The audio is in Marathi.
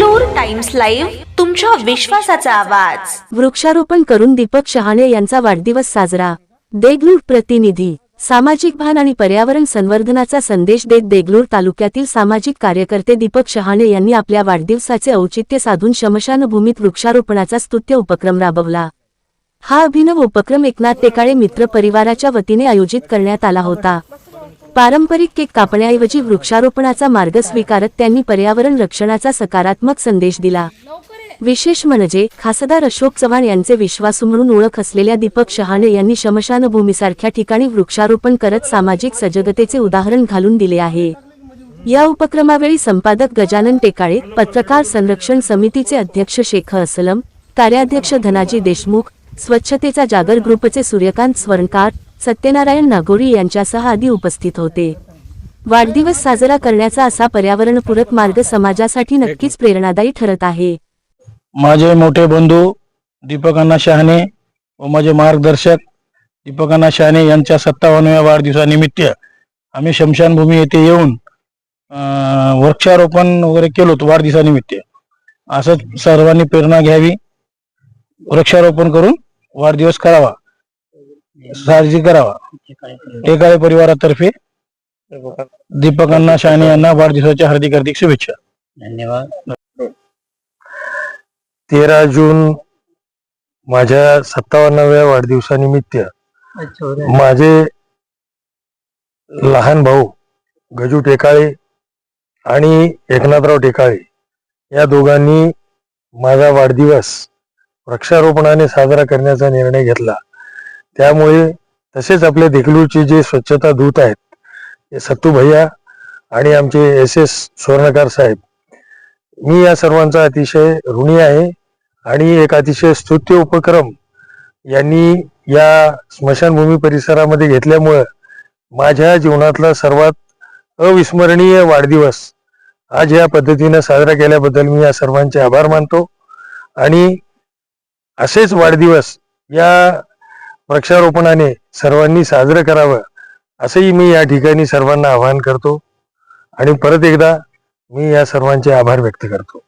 टाइम्स लाईव्ह तुमच्या विश्वासाचा आवाज. वृक्षारोपण करून दीपक शहाणे यांचा वाढदिवस साजरा. देगलूर प्रतिनिधी सामाजिक भान आणि पर्यावरण संवर्धनाचा संदेश देत देगलूर तालुक्यातील सामाजिक कार्यकर्ते दीपक शहाणे यांनी आपल्या वाढदिवसाचे औचित्य साधून शमशानभूमीत वृक्षारोपणाचा स्तुत्य उपक्रम राबवला. हा अभिनव उपक्रम एकनाथ टेकाळे मित्र परिवाराच्या वतीने आयोजित करण्यात आला होता. पारंपरिक केक कापण्याऐवजी वृक्षारोपणाचा मार्ग स्वीकारत त्यांनी पर्यावरण रक्षणाचा सकारात्मक संदेश दिला. विशेष म्हणजे खासदार अशोक चव्हाण यांचे विश्वासू म्हणून ओळख असलेल्या दीपक शहाणे यांनी शमशानभूमीसारख्या ठिकाणी वृक्षारोपण करत सामाजिक सजगतेचे उदाहरण घालून दिले आहे. या उपक्रमावेळी संपादक गजानन टेकाळे पत्रकार संरक्षण समितीचे अध्यक्ष शेख असलम कार्याध्यक्ष धनाजी देशमुख स्वच्छतेचा जागर ग्रुपचे सूर्यकांत स्वर्णकार सत्यनारायण नागोरी यांच्यासह आदी उपस्थित होते. वाढदिवस साजरा करण्याचा असा पर्यावरणपूरक मार्ग समाजासाठी नक्कीच प्रेरणादायी ठरत आहे. माझे मोठे बंधू दीपकांना शहाणे व माझे मार्गदर्शक दीपकांना शहाणे यांच्या सत्तावन्नव्या वाढदिवसानिमित्त आम्ही शमशानभूमी येथे येऊन अं, वृक्षारोपण वगैरे केलो होतो वाढदिवसानिमित्त. असंच सर्वांनी प्रेरणा घ्यावी. वृक्षारोपण करून वाढदिवस करावा. साजरी करावा. टेकाळे परिवारातर्फे दीपक अण्णा शहाणे यांना वाढदिवसाच्या हार्दिक हार्दिक शुभेच्छा. धन्यवाद. तेरा जून माझ्या सत्तावन्नाव्या वाढदिवसानिमित्त माझे लहान भाऊ गजू टेकाळे आणि एकनाथराव टेकाळे या दोघांनी माझा वाढदिवस वृक्षारोपणाने साजरा करण्याचा निर्णय घेतला. त्यामुळे तसेच आपल्या देगलूरचे जे स्वच्छता दूत आहेत सत्तू भैया आणि आमचे एस एस स्वर्णकार साहेब मी या सर्वांचा अतिशय ऋणी आहे आणि एक अतिशय स्तुत्य उपक्रम यांनी या स्मशानभूमी परिसरामध्ये घेतल्यामुळं माझ्या जीवनातला सर्वात अविस्मरणीय वाढदिवस आज या पद्धतीनं साजरा केल्याबद्दल मी या सर्वांचे आभार मानतो. आणि असेच वाढदिवस या वृक्षारोपणाने सर्वांनी साजरं करावं असंही मी या ठिकाणी सर्वांना आवाहन करतो. आणि परत एकदा मी या सर्वांचे आभार व्यक्त करतो.